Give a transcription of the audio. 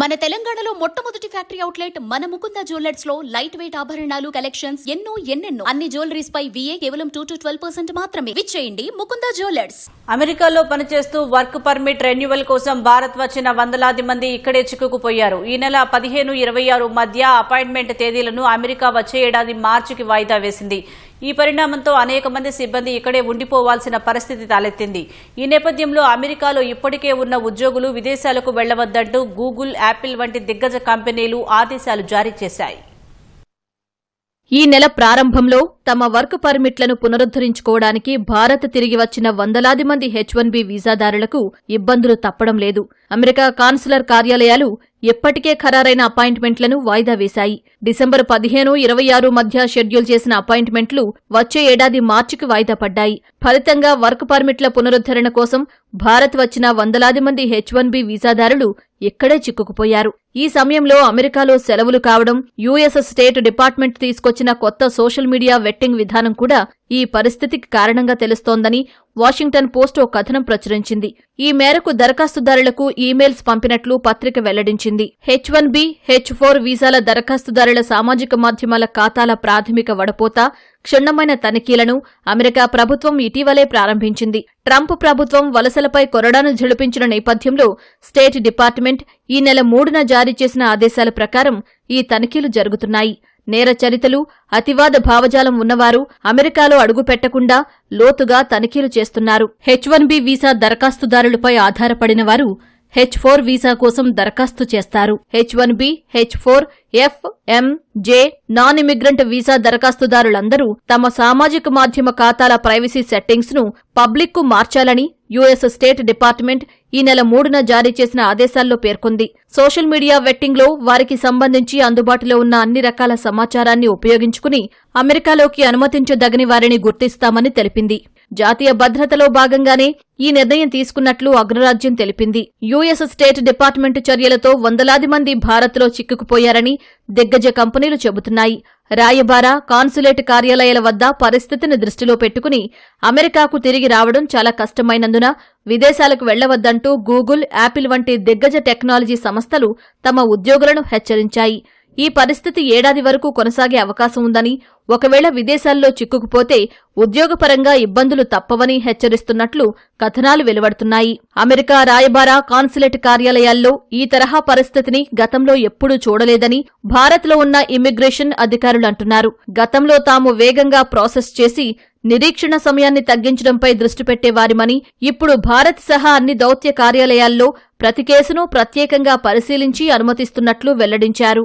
మన తెలంగాణలో మొట్టమొదటి ఫ్యాక్టరీ అవుట్లెట్ మన ముకుంద జ్యువెలర్స్లో లైట్ వెయిట్ ఆభరణాలు కలెక్షన్స్ ఎన్నో ఎన్నెన్నో. అన్ని జ్యువెలరీస్ పై విఏ కేవలం టూ టు ట్వెల్వ్ పర్సెంట్ మాత్రమే. విచ్చేయండి ముకుంద జ్యువెలర్స్. అమెరికాలో పనిచేస్తూ వర్క్ పర్మిట్ రెన్యువల్ కోసం భారత్ వచ్చిన వందలాది మంది ఇక్కడే చిక్కుకుపోయారు. ఈ నెల పదిహేను ఇరవై ఆరు మధ్య అపాయింట్మెంట్ తేదీలను అమెరికా వచ్చే ఏడాది మార్చికి వాయిదా వేసింది. ఈ పరిణామంతో అనేక మంది సిబ్బంది ఇక్కడే ఉండిపోవాల్సిన పరిస్థితి తలెత్తింది. ఈ నేపథ్యంలో అమెరికాలో ఇప్పటికే ఉన్న ఉద్యోగులు విదేశాలకు వెళ్ళవద్దంటూ గూగుల్ యాపిల్ వంటి దిగ్గజ కంపెనీలు ఆదేశాలు జారీ చేశాయి. ఈ నెల ప్రారంభంలో తమ వర్క్ పర్మిట్లను పునరుద్దరించుకోవడానికి భారత్ తిరిగి వచ్చిన వందలాది మంది హెచ్ వన్ బి వీసాదారులకు ఇబ్బందులు తప్పడం లేదు. అమెరికా కాన్సులర్ కార్యాలయాలు ఎప్పటికే ఖరారైన అపాయింట్మెంట్లను వాయిదా వేశాయి. డిసెంబర్ పదిహేను ఇరవై ఆరు మధ్య షెడ్యూల్ చేసిన అపాయింట్మెంట్లు వచ్చే ఏడాది మార్చికి వాయిదా పడ్డాయి. ఫలితంగా వర్క్ పర్మిట్ల పునరుద్ధరణ కోసం భారత్ వచ్చిన వందలాది మంది హెచ్ వన్ బి వీసాదారులు ఇక్కడే చిక్కుకుపోయారు. ఈ సమయంలో అమెరికాలో సెలవులు కావడం యుఎస్ స్టేట్ డిపార్ట్మెంట్ తీసుకొచ్చిన కొత్త సోషల్ మీడియా వెట్టింగ్ విధానం కూడా ఈ పరిస్థితికి కారణంగా తెలుస్తోందని వాషింగ్టన్ పోస్ట్ ఓ కథనం ప్రచురించింది. ఈ మేరకు దరఖాస్తుదారులకు ఈమెయిల్స్ పంపినట్లు పత్రిక వెల్లడించింది. H one B H four వీసాల దరఖాస్తుదారుల సామాజిక మాధ్యమాల ఖాతాల ప్రాథమిక వడపోత క్షుణ్ణమైన తనిఖీలను అమెరికా ప్రభుత్వం ఇటీవలే ప్రారంభించింది. ట్రంప్ ప్రభుత్వం వలసలపై కొరడాను ఝిళిపించిన నేపథ్యంలో స్టేట్ డిపార్ట్మెంట్ ఈ నెల మూడున జారీ చేసిన ఆదేశాల ప్రకారం ఈ తనిఖీలు జరుగుతున్నాయి. నేర చరితలు అతివాద భావజాలం ఉన్నవారు అమెరికాలో అడుగుపెట్టకుండా లోతుగా తనిఖీలు చేస్తున్నారు. హెచ్ వన్ బి వీసా దరఖాస్తుదారులపై ఆధారపడిన వారు హెచ్ ఫోర్ వీసా కోసం దరఖాస్తు చేస్తారు. H one B H four F M J non immigrant visa దరఖాస్తుదారులందరూ తమ సామాజిక మాధ్యమ ఖాతాల ప్రైవసీ సెట్టింగ్స్ను పబ్లిక్కు మార్చాలని యుఎస్ స్టేట్ డిపార్ట్మెంట్ ఈ నెల మూడున జారీ చేసిన ఆదేశాల్లో పేర్కొంది. సోషల్ మీడియా వెట్టింగ్లో వారికి సంబంధించి అందుబాటులో ఉన్న అన్ని రకాల సమాచారాన్ని ఉపయోగించుకుని అమెరికాలోకి అనుమతించదగని వారిని గుర్తిస్తామని తెలిపింది. జాతీయ భద్రతలో భాగంగానే ఈ నిర్ణయం తీసుకున్నట్లు అగ్రరాజ్యం తెలిపింది. యుఎస్ స్టేట్ డిపార్ట్మెంట్ చర్యలతో వందలాది మంది భారత్లో చిక్కుకుపోయారని దిగ్గజ కంపెనీలు చెబుతున్నాయి. రాయబార కాన్సులేట్ కార్యాలయాల వద్ద పరిస్థితిని దృష్టిలో పెట్టుకుని అమెరికాకు తిరిగి రావడం చాలా కష్టమైనందున విదేశాలకు వెళ్ళవద్దంటూ గూగుల్ యాపిల్ వంటి దిగ్గజ టెక్నాలజీ సంస్థలు తమ ఉద్యోగులను హెచ్చరించాయి. ఈ పరిస్థితి ఏడాది వరకు కొనసాగే అవకాశం ఉందని ఒకవేళ విదేశాల్లో చిక్కుకుపోతే ఉద్యోగపరంగా ఇబ్బందులు తప్పవని హెచ్చరిస్తున్నట్లు కథనాలు వెలువడుతున్నాయి. అమెరికా రాయబార కాన్సులేట్ కార్యాలయాల్లో ఈ తరహా పరిస్థితిని గతంలో ఎప్పుడూ చూడలేదని భారత్లో ఉన్న ఇమ్మిగ్రేషన్ అధికారులు అంటున్నారు. గతంలో తాము వేగంగా ప్రాసెస్ చేసి నిరీక్షణ సమయాన్ని తగ్గించడంపై దృష్టి పెట్టేవారిమని ఇప్పుడు భారత్ సహా అన్ని దౌత్య కార్యాలయాల్లో ప్రతి కేసును ప్రత్యేకంగా పరిశీలించి అనుమతిస్తున్నట్లు వెల్లడించారు.